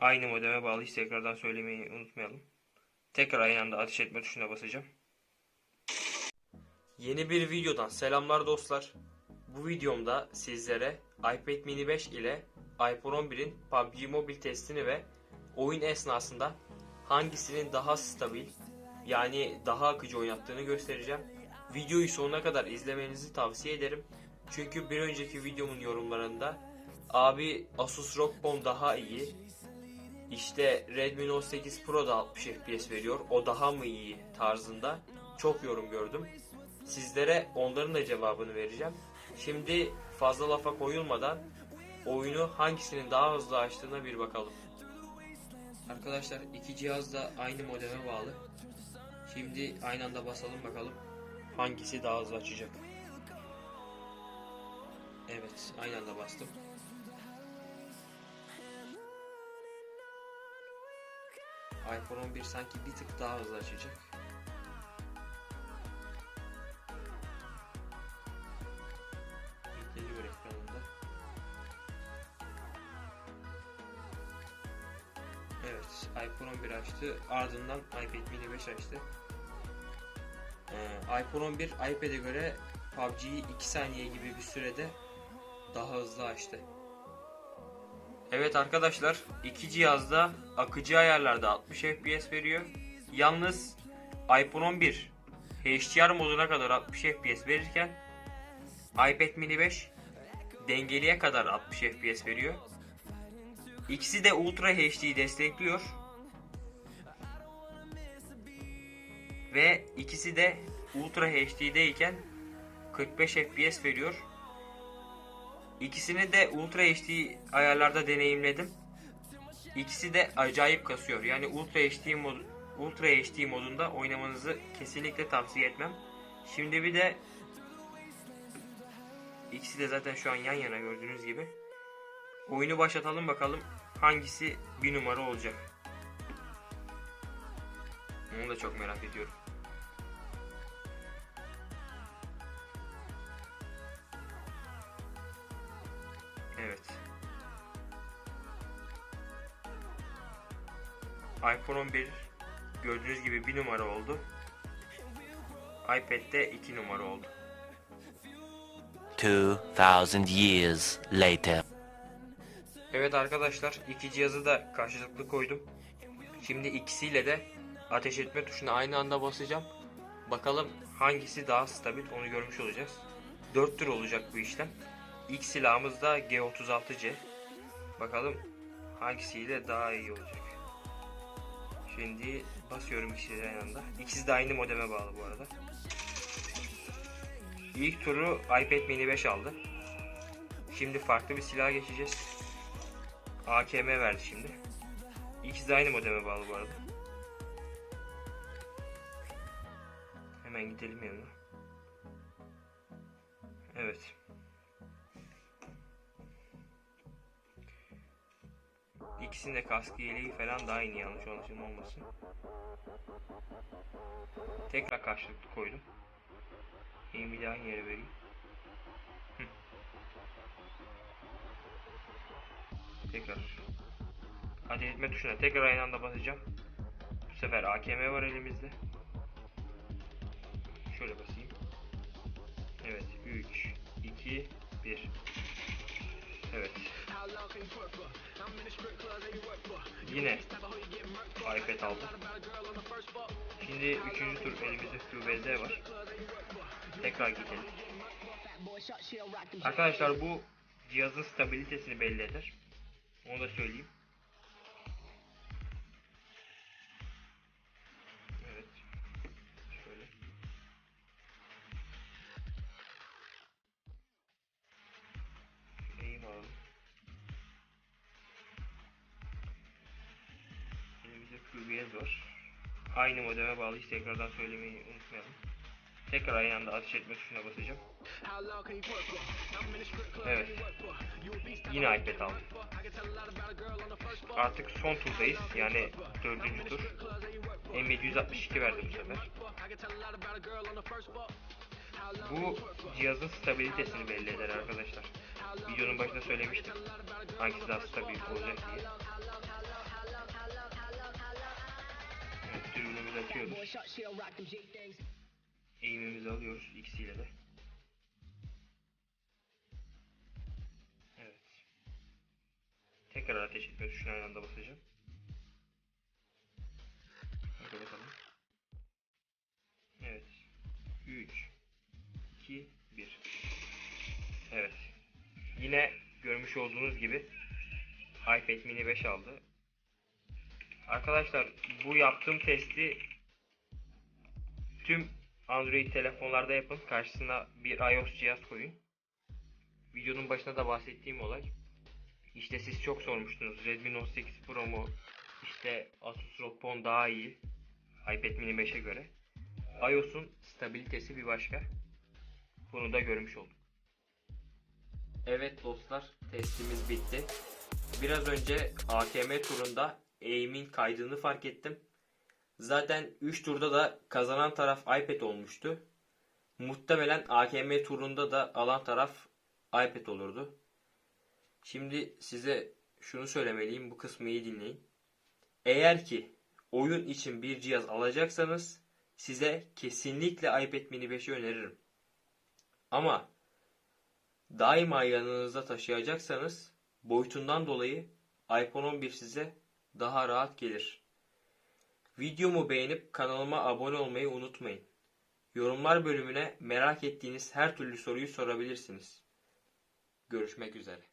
Aynı modeme bağlı hiç tekrardan söylemeyi unutmayalım. Tekrar aynı anda ateş etme tuşuna basacağım. Yeni bir videodan selamlar dostlar. Bu videomda sizlere iPad mini 5 ile iPhone 11'in PUBG Mobile testini ve oyun esnasında hangisinin daha stabil yani daha akıcı oynattığını göstereceğim. Videoyu sonuna kadar izlemenizi tavsiye ederim. Çünkü bir önceki videomun yorumlarında abi Asus ROG Phone daha iyi. İşte Redmi Note 8 Pro da 60 FPS veriyor. O daha mı iyi tarzında çok yorum gördüm. Sizlere onların da cevabını vereceğim. Şimdi fazla lafa koyulmadan oyunu hangisinin daha hızlı açtığına bir bakalım. Arkadaşlar iki cihaz da aynı modeme bağlı. Şimdi aynı anda basalım bakalım hangisi daha hızlı açacak. Evet aynı anda bastım. iPhone 11 sanki bir tık daha hızlı açacak. Geliyor ekranında. Evet, iPhone 11 açtı. Ardından iPad mini 5 açtı. Ee, iPhone 11 iPad'e göre PUBG'yi 2 saniye gibi bir sürede daha hızlı açtı. Evet arkadaşlar iki cihazda akıcı ayarlarda 60 FPS veriyor. Yalnız iPhone 11 HDR moduna kadar 60 FPS verirken iPad mini 5 dengeliye kadar 60 FPS veriyor. İkisi de Ultra HD'yi destekliyor. Ve ikisi de Ultra HD'deyken 45 FPS veriyor. İkisini de Ultra HD ayarlarda deneyimledim. İkisi de acayip kasıyor. Yani Ultra HD mod Ultra HD modunda oynamanızı kesinlikle tavsiye etmem. Şimdi bir de ikisi de zaten şu an yan yana gördüğünüz gibi. Oyunu başlatalım bakalım hangisi bir numara olacak. Onu da çok merak ediyorum. iPhone 11 gördüğünüz gibi bir numara oldu. iPad'de 2 numara oldu. 2000 years later. Evet arkadaşlar iki cihazı da karşılıklı koydum. Şimdi ikisiyle de ateş etme tuşuna aynı anda basacağım. Bakalım hangisi daha stabil onu görmüş olacağız. 4 tur olacak bu işlem. İlk silahımız da G36C. Bakalım hangisiyle daha iyi olacak. Şimdi basıyorum ikisi aynı anda. İkisi de aynı modeme bağlı bu arada. İlk turu iPad mini 5 aldı. Şimdi farklı bir silah geçeceğiz. AKM verdi şimdi. İkisi de aynı modeme bağlı bu arada. Hemen gidelim yanına. Evet. İkisinin de kaskı yeleği falan da aynı yanlış anlaşılma olmasın. Tekrar karşılıklı koydum. Eğimi de aynı yere vereyim. Tekrar. Hadi etme tuşuna tekrar aynı anda basacağım. Bu sefer AKM var elimizde. Şöyle basayım. Evet 3, 2, 1. Evet. Yine iPad aldım. Şimdi üçüncü tur elimizde QBZ var. Tekrar gidelim. Arkadaşlar bu cihazın stabilitesini belli eder. Onu da söyleyeyim. QBS var. Aynı modeme bağlı hiç tekrardan söylemeyi unutmayalım. Tekrar aynı anda ateş etme tuşuna basacağım. Evet. Yine iPad aldım. Artık son turdayız. Yani dördüncü tur. M762 verdi bu sefer. Bu cihazın stabilitesini belli eder arkadaşlar. Videonun başında söylemiştim. Hangisi daha stabil olacak diye. Atıyoruz. Eğimimizi alıyoruz ikisiyle de. Evet. Tekrar ateş etme tuşuna aynı anda basacağım. Hadi bakalım. Evet. 3 2 1 Evet. Yine görmüş olduğunuz gibi iPad mini 5 aldı. Arkadaşlar bu yaptığım testi tüm Android telefonlarda yapın. Karşısına bir iOS cihaz koyun. Videonun başında da bahsettiğim olay. İşte siz çok sormuştunuz. Redmi Note 8 Pro mu? İşte Asus ROG Phone daha iyi. iPad mini 5'e göre. iOS'un stabilitesi bir başka. Bunu da görmüş olduk. Evet dostlar testimiz bitti. Biraz önce AKM turunda eğimin kaydığını fark ettim. Zaten 3 turda da kazanan taraf iPad olmuştu. Muhtemelen AKM turunda da alan taraf iPad olurdu. Şimdi size şunu söylemeliyim bu kısmı iyi dinleyin. Eğer ki oyun için bir cihaz alacaksanız size kesinlikle iPad mini 5'i öneririm. Ama daima yanınızda taşıyacaksanız boyutundan dolayı iPhone 11 size daha rahat gelir. Videomu beğenip kanalıma abone olmayı unutmayın. Yorumlar bölümüne merak ettiğiniz her türlü soruyu sorabilirsiniz. Görüşmek üzere.